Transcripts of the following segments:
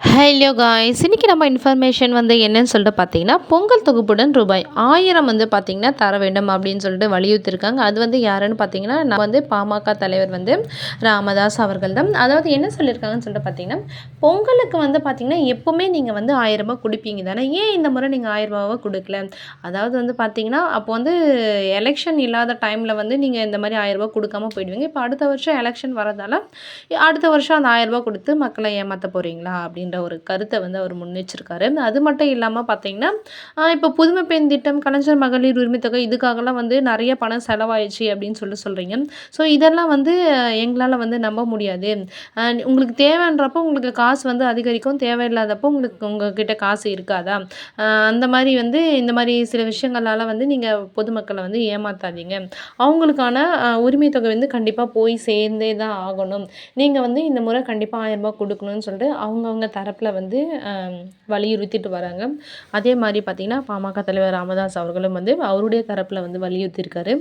Hello guys இன்றைக்கி நம்ம information வந்து என்னன்னு சொல்லிட்டு பார்த்தீங்கன்னா பொங்கல் தொகுப்புடன் ரூபாய் ஆயிரம் வந்து பார்த்திங்கன்னா தர வேண்டும் அப்படின்னு சொல்லிட்டு வலியுறுத்திருக்காங்க அது வந்து யாருன்னு பார்த்தீங்கன்னா நான் வந்து பாமக தலைவர் வந்து ராமதாஸ் அவர்கள் தான். அதாவது என்ன சொல்லியிருக்காங்கன்னு சொல்லிட்டு பார்த்தீங்கன்னா பொங்கலுக்கு வந்து பார்த்திங்கன்னா எப்போவுமே நீங்கள் வந்து ஆயிரரூபா கொடுப்பீங்க தானே? ஏன் இந்த முறை நீங்கள் ஆயிரரூபாவை கொடுக்கல? அதாவது வந்து பார்த்திங்கன்னா அப்போ வந்து எலெக்ஷன் இல்லாத டைமில் வந்து நீங்கள் இந்த மாதிரி ஆயிரரூபா கொடுக்காம போயிடுவீங்க. இப்போ அடுத்த வருஷம் எலெக்ஷன் வரதால அடுத்த வருஷம் அந்த ஆயிரரூபா கொடுத்து மக்களை ஏமாற்ற போகிறீங்களா அப்படின்னு அப்படின்ற ஒரு கருத்தை வந்து அவர் முன்னெச்சிருக்காரு அது மட்டும் இல்லாமல் பார்த்தீங்கன்னா இப்போ புதுமை பெண் திட்டம் கலைஞர் மகளிர் உரிமை தொகை இதுக்காகலாம் வந்து நிறைய பணம் செலவாயிடுச்சு அப்படின்னு சொல்லி சொல்கிறீங்க ஸோ இதெல்லாம் வந்து எங்களால் வந்து நம்ப முடியாது. உங்களுக்கு தேவைன்றப்போ உங்களுக்கு காசு வந்து அதிகரிக்கும். தேவையில்லாதப்போ உங்களுக்கு உங்ககிட்ட காசு இருக்காதா? அந்த மாதிரி வந்து இந்த மாதிரி சில விஷயங்களால் வந்து நீங்கள் பொதுமக்களை வந்து ஏமாற்றாதீங்க அவங்களுக்கான உரிமை தொகை வந்து கண்டிப்பாக போய் சேர்ந்தே தான் ஆகணும். நீங்கள் வந்து இந்த முறை கண்டிப்பாக ஆயிரம் ரூபாய் கொடுக்கணும்னு சொல்லிட்டு அவங்கவுங்க தரப்பில் வந்து வலியுறுத்திட்டு வராங்க. அதே மாதிரி பார்த்திங்கன்னா பாமக தலைவர் ராமதாஸ் அவர்களும் வந்து அவருடைய தரப்பில் வந்து வலியுறுத்தியிருக்காரு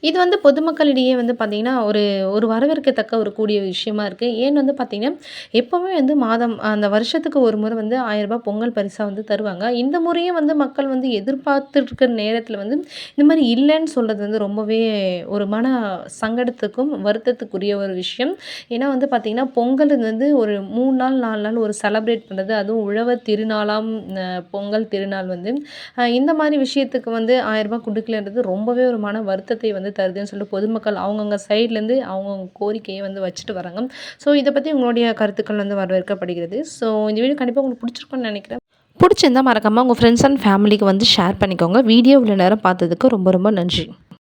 இது வந்து பொதுமக்களிடையே வந்து பார்த்திங்கன்னா ஒரு ஒரு வரவேற்கத்தக்க ஒரு கூடிய விஷயமா இருக்குது ஏன்னு வந்து பார்த்திங்கன்னா எப்போவுமே வந்து மாதம் அந்த வருஷத்துக்கு ஒரு முறை வந்து ஆயரரூபா பொங்கல் பரிசாக வந்து தருவாங்க. இந்த முறையும் வந்து மக்கள் வந்து எதிர்பார்த்துருக்கிற நேரத்தில் வந்து இந்த மாதிரி இல்லைன்னு சொல்கிறது வந்து ரொம்பவே ஒரு மன சங்கடத்துக்கும் வருத்தத்துக்குரிய ஒரு விஷயம். ஏன்னா வந்து பார்த்திங்கன்னா பொங்கல் வந்து ஒரு மூணு நாள் நாலு நாள் ஒரு செலப்ரேட் பண்ணுறது அதுவும் உழவர் திருநாளாம் பொங்கல் திருநாள் வந்து இந்த மாதிரி விஷயத்துக்கு வந்து ஆயரரூபா கொடுக்கலன்றது ரொம்பவே ஒரு மன வருத்தத்தை வந்து தருதுன்னு சொல்லிட்டு பொதுமக்கள் அவங்கவுங்க சைட்லேருந்து அவங்கவுங்க கோரிக்கையை வந்து வச்சுட்டு வராங்க. ஸோ இதை பற்றி உங்களுடைய கருத்துக்கள் வந்து வரவேற்கப்படுகிறது. ஸோ இந்த வீடியோ கண்டிப்பாக உங்களுக்கு பிடிச்சிருக்குன்னு நினைக்கிறேன். பிடிச்சிருந்தால் மறக்காமல் உங்கள் ஃப்ரெண்ட்ஸ் அண்ட் ஃபேமிலிக்கு வந்து ஷேர் பண்ணிக்கோங்க. வீடியோ இவ்வளோ நேரம் பார்த்ததுக்கு ரொம்ப ரொம்ப நன்றி.